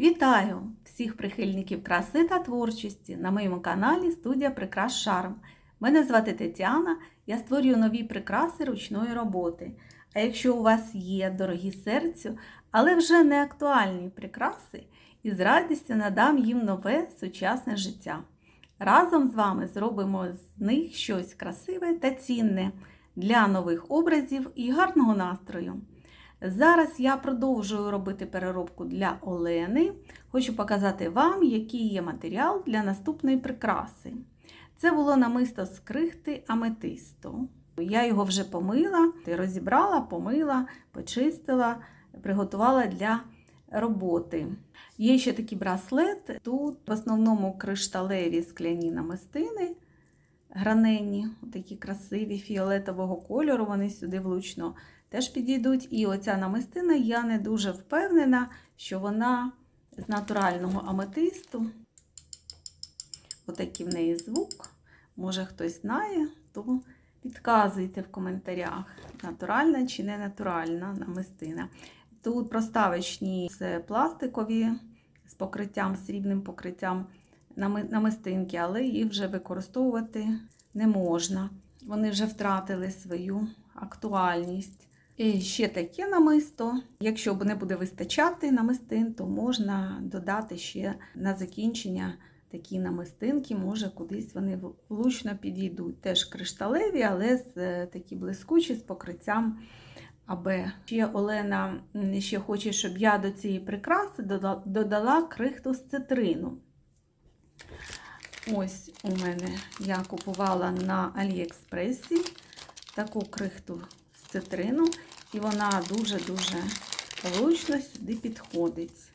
Вітаю всіх прихильників краси та творчості на моєму каналі Студія Прикрас Шарм. Мене звати Тетяна, я створюю нові прикраси ручної роботи. А якщо у вас є дорогі серцю, але вже не актуальні прикраси, і з радістю надам їм нове сучасне життя. Разом з вами зробимо з них щось красиве та цінне для нових образів і гарного настрою. Зараз я продовжую робити переробку для Олени. Хочу показати вам, який є матеріал для наступної прикраси. Це було намисто з крихти аметисту. Я його вже помила, розібрала, помила, почистила, приготувала для роботи. Є ще такий браслет. Тут в основному кришталеві скляні намистини граненні, такі красиві фіолетового кольору, вони сюди влучно теж підійдуть. І оця намистина, я не дуже впевнена, що вона з натурального аметисту. Отакий в неї звук. Може хтось знає, то підказуйте в коментарях, натуральна чи не натуральна намистина. Тут проставочні пластикові з покриттям, срібним покриттям намистинки, але їх вже використовувати не можна. Вони вже втратили свою актуальність. Ще таке намисто. Якщо не буде вистачати намистин, то можна додати ще на закінчення такі намистинки, може кудись вони влучно підійдуть. Теж кришталеві, але з такі блискучі, з покриттям АБ. Ще Олена ще хоче, щоб я до цієї прикраси додала крихту з цитрину. Ось у мене я купувала на Аліекспресі таку крихту цитрину, і вона дуже-дуже влучно сюди підходить.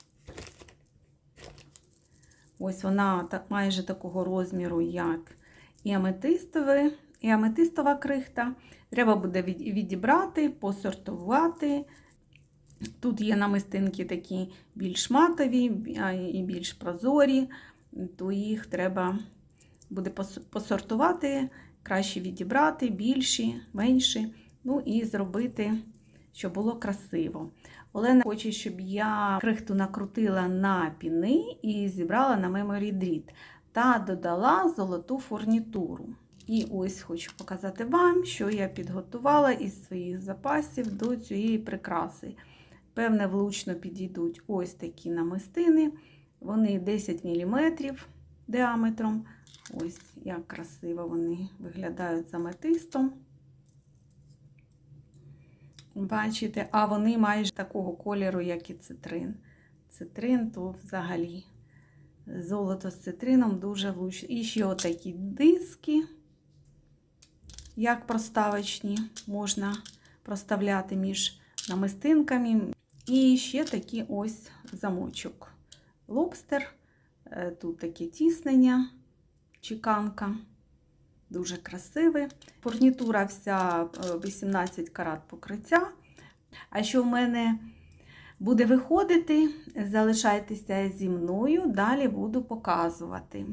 Ось вона так, майже такого розміру, як і аметистове, і аметистова крихта. Треба буде відібрати, посортувати. Тут є намистинки такі більш матові і більш прозорі, то їх треба буде посортувати, краще відібрати, більші, менші, ну і зробити, щоб було красиво. Олена хоче, щоб я крихту накрутила на піни і зібрала на меморі дріт та додала золоту фурнітуру. І ось хочу показати вам, що я підготувала із своїх запасів до цієї прикраси. Певне, влучно підійдуть ось такі намистини. Вони 10 мм діаметром. Ось як красиво вони виглядають з аметистом. Бачите, а вони майже такого кольору, як і цитрин. Цитрин то взагалі золото з цитрином дуже влучно. І ще отакі диски, як проставочні, можна проставляти між намистинками. І ще такий ось замочок. Лобстер, тут таке тіснення, чеканка. Дуже красивий. Фурнітура вся 18 карат покриття. А що в мене буде виходити, залишайтеся зі мною, далі буду показувати.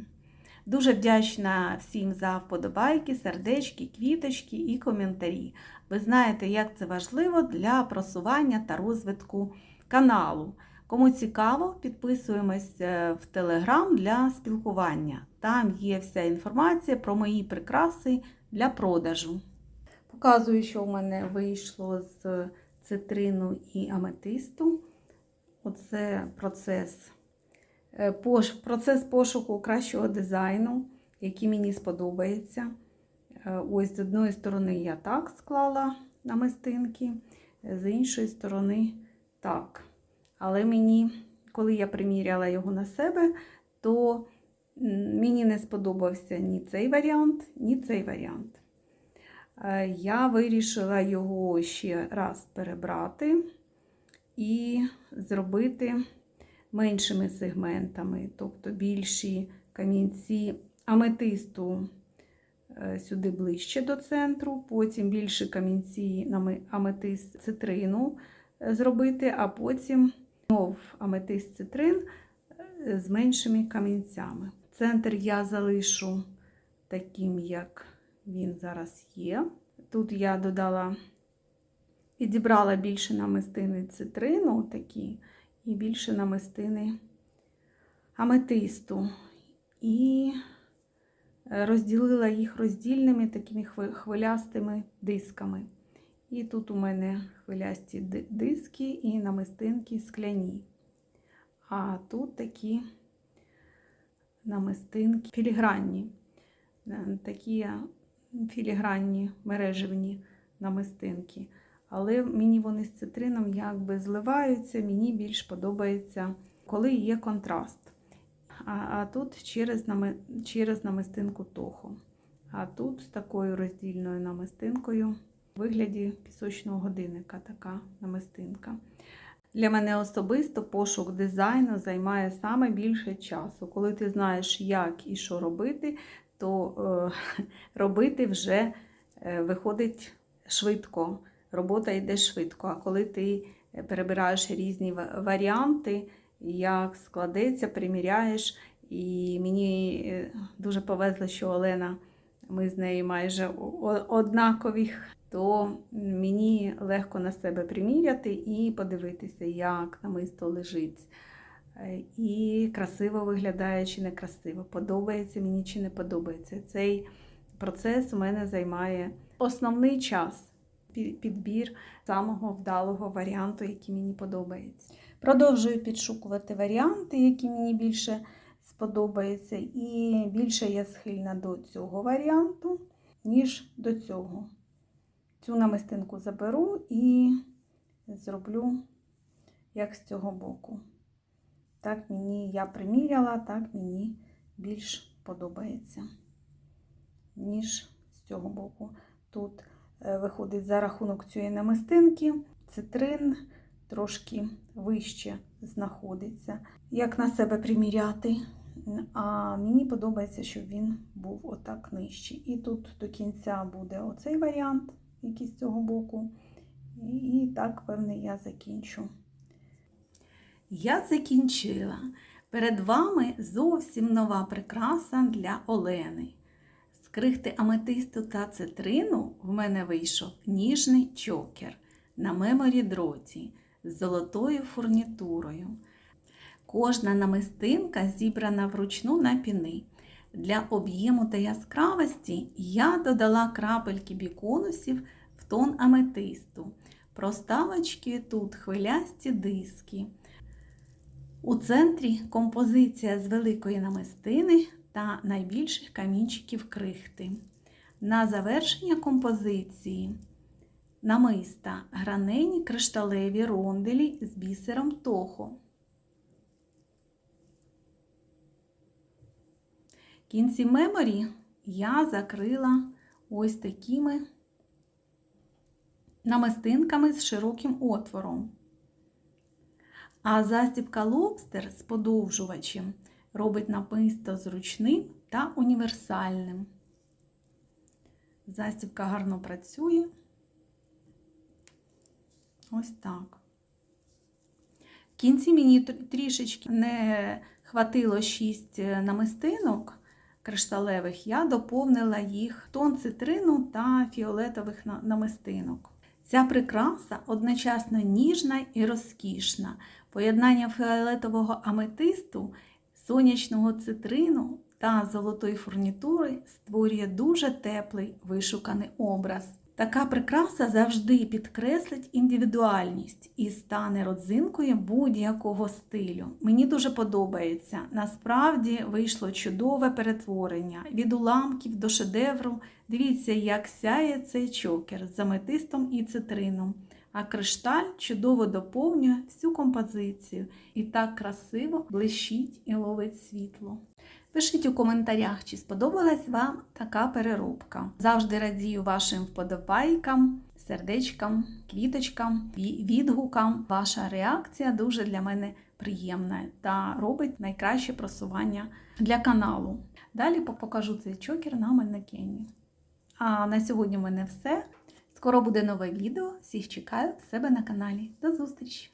Дуже вдячна всім за вподобайки, сердечки, квіточки і коментарі. Ви знаєте, як це важливо для просування та розвитку каналу. Кому цікаво, підписуємось в Телеграм для спілкування. Там є вся інформація про мої прикраси для продажу. Показую, що в мене вийшло з цитрину і аметисту. Оце процес, процес пошуку кращого дизайну, який мені сподобається. Ось з одної сторони я так склала намистинки, з іншої сторони так. Але мені, коли я приміряла його на себе, то мені не сподобався ні цей варіант, ні цей варіант. Я вирішила його ще раз перебрати і зробити меншими сегментами, тобто більші камінці аметисту сюди ближче до центру, потім більші камінці аметист цитрину зробити, а потім знов аметист цитрин з меншими камінцями. Центр я залишу таким, як він зараз є. Тут я додала, підібрала більше намистини цитрину, такі, і більше намистини аметисту і е, розділила їх роздільними такими хвилястими дисками. І тут у мене хвилясті диски і намистинки скляні. А тут такі намистинки філігранні. Е, Такі філігранні мережевні намистинки. Але мені вони з цитрином якби зливаються, мені більш подобається, коли є контраст. А, а тут через, нами, через намистинку тохо. А тут з такою роздільною намистинкою вигляді пісочного годинника така намистинка. Для мене особисто пошук дизайну займає саме більше часу. Коли ти знаєш, як і що робити, то е, робити вже е, виходить швидко. Робота йде швидко. А коли ти перебираєш різні варіанти, як складеться, приміряєш. І мені е, дуже повезло, що Олена, ми з нею майже о- однакові, то мені легко на себе приміряти і подивитися, як намисто лежить. Е, І красиво виглядає чи не красиво, подобається мені чи не подобається. Цей процес у мене займає основний час підбір самого вдалого варіанту, який мені подобається. Продовжую підшукувати варіанти, які мені більше сподобаються, і більше я схильна до цього варіанту, ніж до цього. Цю намистинку заберу і зроблю як з цього боку. Так мені я приміряла, так мені більш подобається, ніж з цього боку. Тут е, виходить за рахунок цієї намистинки, цитрин трошки вище знаходиться. Як на себе приміряти. А мені подобається, щоб він був отак нижчий. І тут до кінця буде оцей варіант, який з цього боку. І так, певне, я закінчу. Я закінчила. Перед вами зовсім нова прикраса для Олени. З крихти аметисту та цитрину в мене вийшов ніжний чокер на меморі дроті з золотою фурнітурою. Кожна намистинка зібрана вручну на піни. Для об'єму та яскравості я додала крапельки біконусів в тон аметисту. Проставочки тут хвилясті диски. У центрі композиція з великої намистини та найбільших камінчиків крихти. На завершення композиції намиста гранені кришталеві ронделі з бісером тохо. Кінці меморі я закрила ось такими намистинками з широким отвором. А застібка лобстер з подовжувачем робить намисто зручним та універсальним. Застібка гарно працює. Ось так. В кінці мені трішечки не хватило 6 намистинок кришталевих, я доповнила їх тон цитрину та фіолетових намистинок. Ця прикраса одночасно ніжна і розкішна. Поєднання фіолетового аметисту, сонячного цитрину та золотої фурнітури створює дуже теплий вишуканий образ. Така прикраса завжди підкреслить індивідуальність і стане родзинкою будь-якого стилю. Мені дуже подобається. Насправді вийшло чудове перетворення від уламків до шедевру. Дивіться, як сяє цей чокер з аметистом і цитрином. А кришталь чудово доповнює всю композицію і так красиво блищить і ловить світло. Пишіть у коментарях, чи сподобалась вам така переробка. Завжди радію вашим вподобайкам, сердечкам, квіточкам, відгукам. Ваша реакція дуже для мене приємна та робить найкраще просування для каналу. Далі покажу цей чокер на манекені. А на сьогодні в мене все. Скоро буде нове відео. Всіх чекаю в себе на каналі. До зустрічі!